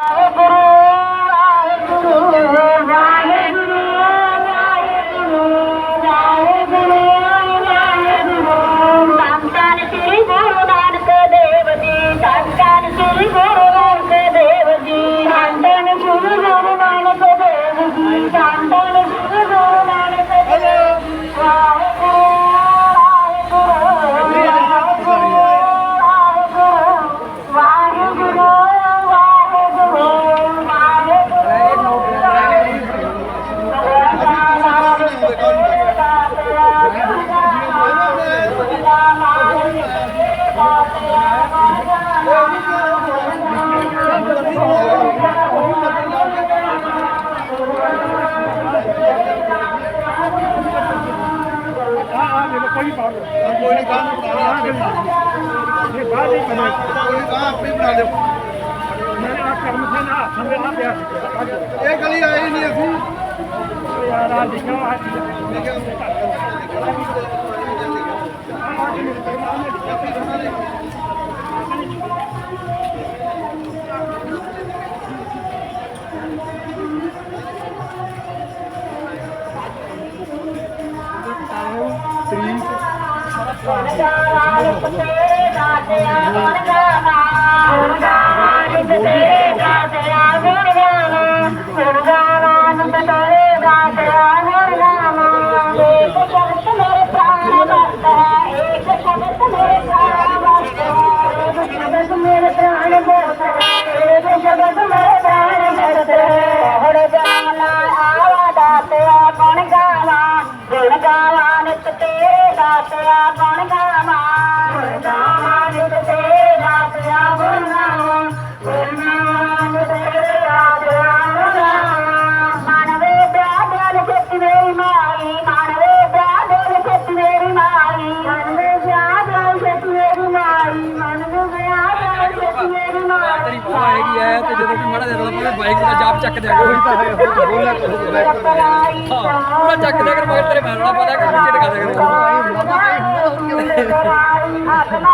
Oh, ਕੋਈ ਨਹੀਂ ਗਾਂ ਬਣਾ ਲਿਓ ਇਹ ਬਾਅਦ ਹੀ ਬਣਾ ਕੋਈ ਗਾਂ ਆਪੇ ਬਣਾ ਲਿਓ ਮੈਂ ਆ ਕਰਮ ਸੇ ਨਾ ਸੰਗੇ ਨਾ ਪਿਆ ਇਹ ਗਲੀ ਆਈ ਨਹੀਂ। ਅਸੀਂ ਯਾਰ ਆ ਲਿਖਿਆ ਆ ਮੇਰੇ ਪ੍ਰਾਣ ਮਰਦੇ दाया गुड़ा दादया তোরা বনগা ਮਾਈ ਤੇਰੀ ਤੇ ਜਦੋਂ ਵੀ ਮਾੜਾ ਜਿਹਾ ਰੌਲਾ ਬਾਈਕ ਦਾ ਜਾਪ ਚੱਕ ਦਿਆ ਕਰੋ। ਹਾਂ, ਪੂਰਾ ਚੱਕ ਦਿਆ ਕਰ ਮਗਰ ਤੇਰੇ ਮੈਂ ਰੌਲਾ ਪਾ ਦਿਆ ਕਰ ਵਿੱਚ ਟਕਾ